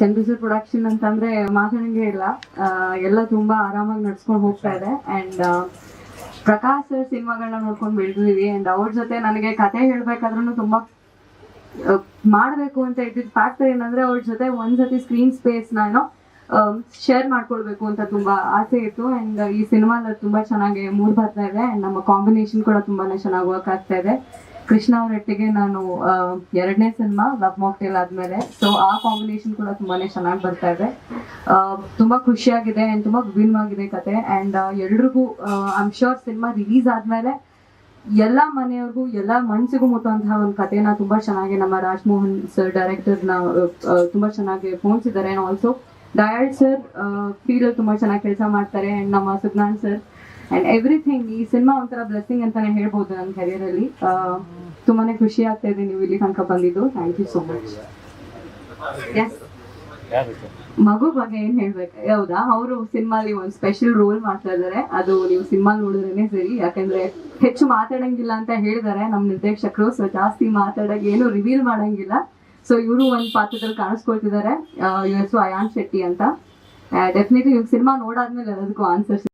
ಚಂದ್ರಸೂರ್ production ಅಂತಂದ್ರೆ ಮಾತಾಡಂಗೆ ಇಲ್ಲ. ಎಲ್ಲ ತುಂಬಾ ಆರಾಮಾಗಿ ನಡ್ಸ್ಕೊಂಡು ಹೋಗ್ತಾ ಇದೆ. ಅಂಡ್ ಪ್ರಕಾಶ್ ಸರ್ ಸಿನಿಮಾಗಳನ್ನ ನೋಡ್ಕೊಂಡು ಬೆಳೆದಿದೀವಿ. ಅಂಡ್ ಅವ್ರ ಜೊತೆ ನನಗೆ ಕತೆ ಹೇಳ್ಬೇಕಾದ್ರೂ ತುಂಬಾ ಮಾಡಬೇಕು ಮಾಡ್ಬೇಕು ಅಂತ ಇದ್ದಿದ್ದ ಫ್ಯಾಕ್ಟರ್ ಏನಂದ್ರೆ ಅವ್ರ ಜೊತೆ ಒಂದ್ಸತಿ ಸ್ಕ್ರೀನ್ ಸ್ಪೇಸ್ ನಾನು ಶೇರ್ ಮಾಡ್ಕೊಳ್ಬೇಕು ಅಂತ ತುಂಬಾ ಆಸೆ ಇತ್ತು. ಅಂಡ್ ಈ ಸಿನಿಮಾ ತುಂಬಾ ಚೆನ್ನಾಗಿ ಮೂಡ್ ಬರ್ತಾ ಇದೆ. ಅಂಡ್ ನಮ್ಮ ಕಾಂಬಿನೇಷನ್ ಕೂಡ ತುಂಬಾನೇ ಚೆನ್ನಾಗಿ ವರ್ಕ್ ಆಗ್ತಾ ಇದೆ. ಕೃಷ್ಣ ಅವರೊಟ್ಟಿಗೆ ನಾನು ಎರಡನೇ ಸಿನಿಮಾ ಲವ್ ಮಾಕ್ಟೇಲ್ ಆದ್ಮೇಲೆ. ಸೊ ಆ ಕಾಂಬಿನೇಷನ್ ಕೂಡ ತುಂಬಾನೇ ಚೆನ್ನಾಗಿ ಬರ್ತಾ ಇದೆ. ತುಂಬಾ ಖುಷಿಯಾಗಿದೆ ಅಂಡ್ ತುಂಬಾ ವಿಭಿನ್ನವಾಗಿದೆ ಕತೆ. ಅಂಡ್ ಎಲ್ರಿಗೂ ಐಮ್ ಶೋರ್ ಸಿನಿಮಾ ರಿಲೀಸ್ ಆದ್ಮೇಲೆ ಎಲ್ಲ ಮನೆಯವ್ರಿಗೂ ಎಲ್ಲ ಮನ್ಸಿಗೂ ಮುಟ್ಟುವಂತಹ ಒಂದು ಕಥೆನ ತುಂಬಾ ಚೆನ್ನಾಗಿ ನಮ್ಮ ರಾಜ್ಮೋಹನ್ ಸರ್ ಡೈರೆಕ್ಟರ್ನ ತುಂಬಾ ಚೆನ್ನಾಗಿ ಫೋನ್ಸಿದ್ದಾರೆ ಅಂಡ್ ಆಲ್ಸೋ ಡಯಲ್ ಸರ್ ಫೀಲ್ ತುಂಬಾ ಚೆನ್ನಾಗಿ ಕೆಲಸ ಮಾಡ್ತಾರೆ. ಅಂಡ್ ನಮ್ಮ ಸುಜ್ಞಾನ್ ಸರ್ ಅಂಡ್ ಎವ್ರಿಥಿಂಗ್ ಈ ಸಿನಿಮಾ ಒಂಥರ ಬ್ಲೆಸ್ಸಿಂಗ್ ಅಂತಾನೆ ಹೇಳ್ಬೋದು ನನ್ನ ಕೆರಿಯರ್ ಅಲ್ಲಿ. ಆ, ತುಂಬಾನೇ ಖುಷಿ ಆಗ್ತಾ ಇದೆ ನೀವು ಇಲ್ಲಿ ತನಕ ಬಂದಿದ್ದು. Thank you so much yes ಮಗು ಬಗ್ಗೆ ಏನ್ ಹೇಳ್ಬೇಕು? ಹೌದಾ? ಅವರು ಸಿನಿಮಾಲಿ ಒಂದು ಸ್ಪೆಷಲ್ ರೋಲ್ ಮಾಡ್ತಾ ಇದಾರೆ ಅದು ನೀವು ಸಿನಿಮಾ ನೋಡಿದ್ರೇನೆ ಸರಿ. ಯಾಕಂದ್ರೆ ಹೆಚ್ಚು ಮಾತಾಡಂಗಿಲ್ಲ ಅಂತ ಹೇಳಿದಾರೆ ನಮ್ ನಿರ್ದೇಶಕರು. ಸೊ ಜಾಸ್ತಿ ಮಾತಾಡಕ್ ಏನು ರಿವೀಲ್ ಮಾಡಂಗಿಲ್ಲ. ಸೊ ಇವರು ಒಂದು ಪಾತ್ರದಲ್ಲಿ ಕಾಣಿಸ್ಕೊಳ್ತಿದ್ದಾರೆ. ಹೆಸರು ಅಯಾನ್ ಶೆಟ್ಟಿ ಅಂತ. ಡೆಫಿನೆಟ್ಲಿ ಇವ್ ಸಿನಿಮಾ ನೋಡಾದ್ಮೇಲೆ ಅದಕ್ಕೂ ಆನ್ಸರ್ಸ್